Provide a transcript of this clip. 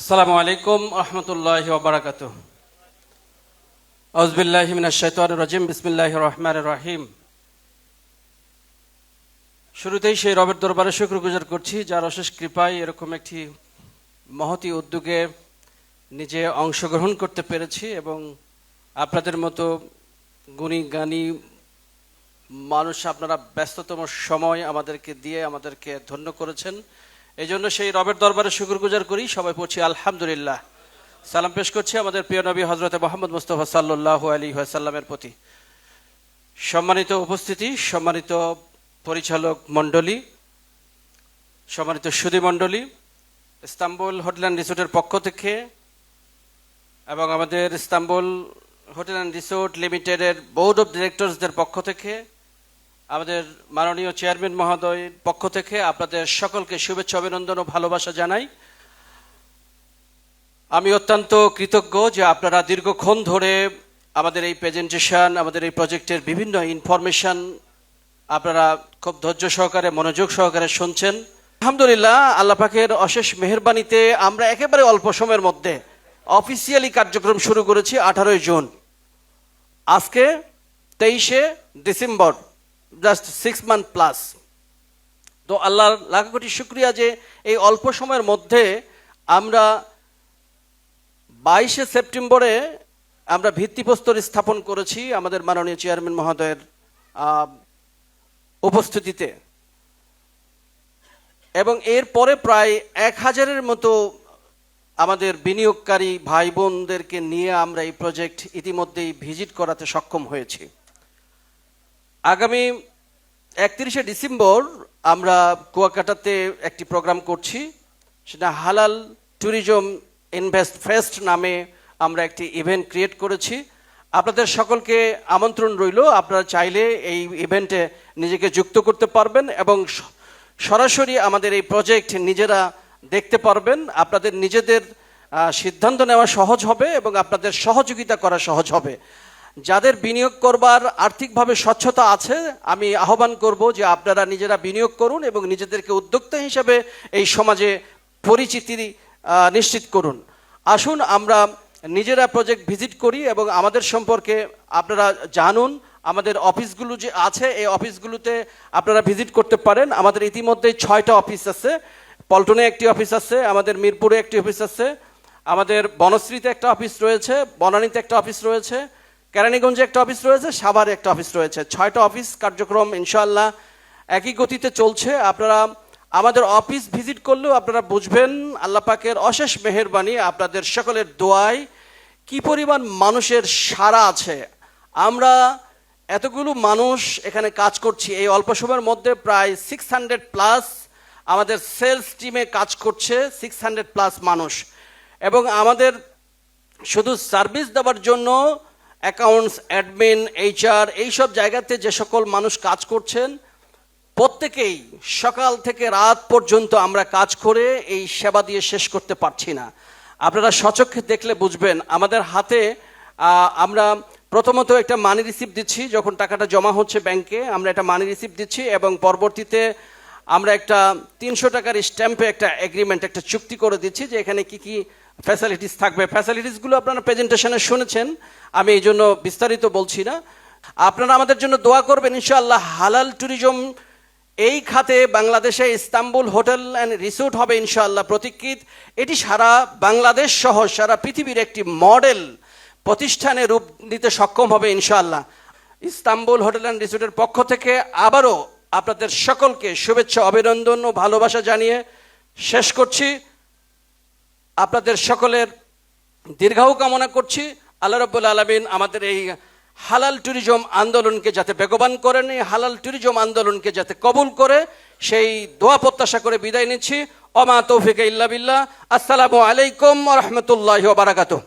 আসসালামু আলাইকুম রহমতুল্লাহ বারাকাত আউজবিল্লাহ বিসমিল্লাহ রহমান রাহিম। শুরুতেই সেই রবের দরবারে শুক্রগুজার করছি, যার অশেষ কৃপায় এরকম একটি মহতি উদ্যোগে নিজে অংশগ্রহণ করতে পেরেছি এবং আপনাদের মতো গুণী জ্ঞানী মানুষ আপনারা ব্যস্ততম সময় আমাদেরকে দিয়ে আমাদেরকে ধন্য করেছেন। এই জন্য সেই রবের দরবারে শুক্রগুজার করি, সবাই পড়ছি আলহামদুলিল্লাহ। সালাম পেশ করছি আমাদের প্রিয় নবী হজরত মোহাম্মদ মুস্তফা সাল্লাহ আলী সাল্লামের প্রতি। সম্মানিত উপস্থিতি, সম্মানিত পরিচালক মণ্ডলী, সম্মানিত সুদী মণ্ডলী, ইস্তাম্বুল হোটেল অ্যান্ড রিসোর্টের পক্ষ থেকে এবং আমাদের ইস্তাম্বুল হোটেল অ্যান্ড রিসোর্ট লিমিটেডের বোর্ড অফ ডিরেক্টরসদের পক্ষ থেকে আমাদের মাননীয় চেয়ারম্যান মহোদয়ের পক্ষ থেকে আপনাদের সকলকে শুভেচ্ছা, অভিনন্দন ও ভালোবাসা জানাই। আমি অত্যন্ত কৃতজ্ঞ যে আপনারা দীর্ঘক্ষণ ধরে আমাদের এই প্রেজেন্টেশন আমাদের এই প্রজেক্টের বিভিন্ন ইনফরমেশন আপনারা খুব ধৈর্য সহকারে, মনোযোগ সহকারে শুনছেন। আলহামদুলিল্লাহ, আল্লাহ পাকের অশেষ মেহরবানিতে আমরা একেবারে অল্প সময়ের মধ্যে অফিসিয়ালি কার্যক্রম শুরু করেছি আঠারোই জুন। আজকে তেইশে December. Just six month plus তো আল্লাহর লাখ কোটি শুক্রিয়া যে এই অল্প সময়ের মধ্যে আমরা বাইশে সেপ্টেম্বরে আমরা ভিত্তিপ্রস্তর স্থাপন করেছি আমাদের মাননীয় চেয়ারম্যান মহোদয়ের উপস্থিতিতে। এবং এরপরে প্রায় এক হাজারের মতো আমাদের বিনিয়োগকারী ভাই বোনদেরকে নিয়ে আমরা এই প্রজেক্ট ইতিমধ্যেই ভিজিট করাতে সক্ষম হয়েছি। আগামী একত্রিশে ডিসেম্বর আমরা কুয়াকাটাতে একটি প্রোগ্রাম করছি, সেটা হালাল ট্যুরিজম ইনভেস্ট ফেস্ট নামে আমরা একটি ইভেন্ট ক্রিয়েট করেছি। আপনাদের সকলকে আমন্ত্রণ রইল, আপনারা চাইলে এই ইভেন্টে নিজেকে যুক্ত করতে পারবেন এবং সরাসরি আমাদের এই প্রজেক্ট নিজেরা দেখতে পারবেন। আপনাদের নিজেদের সিদ্ধান্ত নেওয়া সহজ হবে এবং আপনাদের সহযোগিতা করা সহজ হবে। যাদের বিনিয়োগ করবার আর্থিকভাবে স্বচ্ছতা আছে, আমি আহ্বান করব যে আপনারা নিজেরা বিনিয়োগ করুন এবং নিজেদেরকে উদ্যোক্তা হিসাবে এই সমাজে পরিচিতি নিশ্চিত করুন। আসুন, আমরা নিজেরা প্রজেক্ট ভিজিট করি এবং আমাদের সম্পর্কে আপনারা জানুন। আমাদের অফিসগুলো যে আছে, এই অফিসগুলোতে আপনারা ভিজিট করতে পারেন। আমাদের ইতিমধ্যে ছয়টা অফিস আছে। পল্টনে একটি অফিস আছে, আমাদের মিরপুরে একটি অফিস আছে, আমাদের বনশ্রীতে একটা অফিস রয়েছে, বনানীতে একটা অফিস রয়েছে। কেরানীগঞ্জে একটা অফিস রয়েছে, সাভারে একটা অফিস রয়েছে। ছয়টা অফিস কার্যক্রম ইনশাল্লাহ একই গতিতে চলছে। আপনারা আমাদের অফিস ভিজিট করলেও আপনারা বুঝবেন আল্লাহ পাকের অশেষ মেহেরবানি, আপনাদের সকলের দোয়ায় কি পরিমাণ মানুষের সারা আছে। আমরা এতগুলো মানুষ এখানে কাজ করছি, এই অল্প সময়ের মধ্যে প্রায় সিক্স হান্ড্রেড প্লাস আমাদের সেলস টিমে কাজ করছে সিক্স হান্ড্রেড প্লাস মানুষ। এবং আমাদের শুধু সার্ভিস দেওয়ার জন্য অ্যাকাউন্টস অ্যাডমিন এইচআর এইসব জায়গাতে যে সকল মানুষ কাজ করছেন, প্রত্যেকেই সকাল থেকে রাত পর্যন্ত আমরা কাজ করে এই সেবা দিয়ে শেষ করতে পারছি না। আপনারা সচক্ষে দেখলে বুঝবেন, আমাদের হাতে আমরা প্রথমত একটা মানি রিসিপ্ট দিচ্ছি, যখন টাকাটা জমা হচ্ছে ব্যাংকে আমরা একটা মানি রিসিপ্ট দিচ্ছি এবং পরবর্তীতে আমরা একটা তিনশো টাকার স্ট্যাম্পে একটা এগ্রিমেন্ট একটা চুক্তি করে দিচ্ছি যে এখানে কি কি ফ্যাসিলিটিস থাকবে। ফ্যাসিলিটিসগুলো আপনারা প্রেজেন্টেশনে শুনেছেন। আমি এই জন্য বিস্তারিত বলছি না। আপনারা আমাদের জন্য দোয়া করবেন, ইনশাআল্লাহ হালাল ট্যুরিজম এই খাতে বাংলাদেশে ইস্তাম্বুল হোটেল অ্যান্ড রিসোর্ট হবে ইনশাআল্লাহ প্রতীক্ষিত। এটি সারা বাংলাদেশ সহ সারা পৃথিবীর একটি মডেল প্রতিষ্ঠানে রূপ নিতে সক্ষম হবে ইনশাআল্লাহ। ইস্তাম্বুল হোটেল অ্যান্ড রিসোর্টের পক্ষ থেকে আবারও আপনাদের সকলকে শুভেচ্ছা, অভিনন্দন ও ভালোবাসা জানিয়ে শেষ করছি। আপনাদের সকলের দীর্ঘাও কামনা করছি। আল্লাহ রব্বুল আলমিন আমাদের এই হালাল ট্যুরিজম আন্দোলনকে যাতে বেগবান করেন, এই হালাল ট্যুরিজম আন্দোলনকে যাতে কবুল করে, সেই দোয়া প্রত্যাশা করে বিদায় নিচ্ছি। অমা তৌফিক ইল্লা বিল্লাহ। আসসালামু আলাইকুম রহমতুল্লাহ বারাকাতুহ।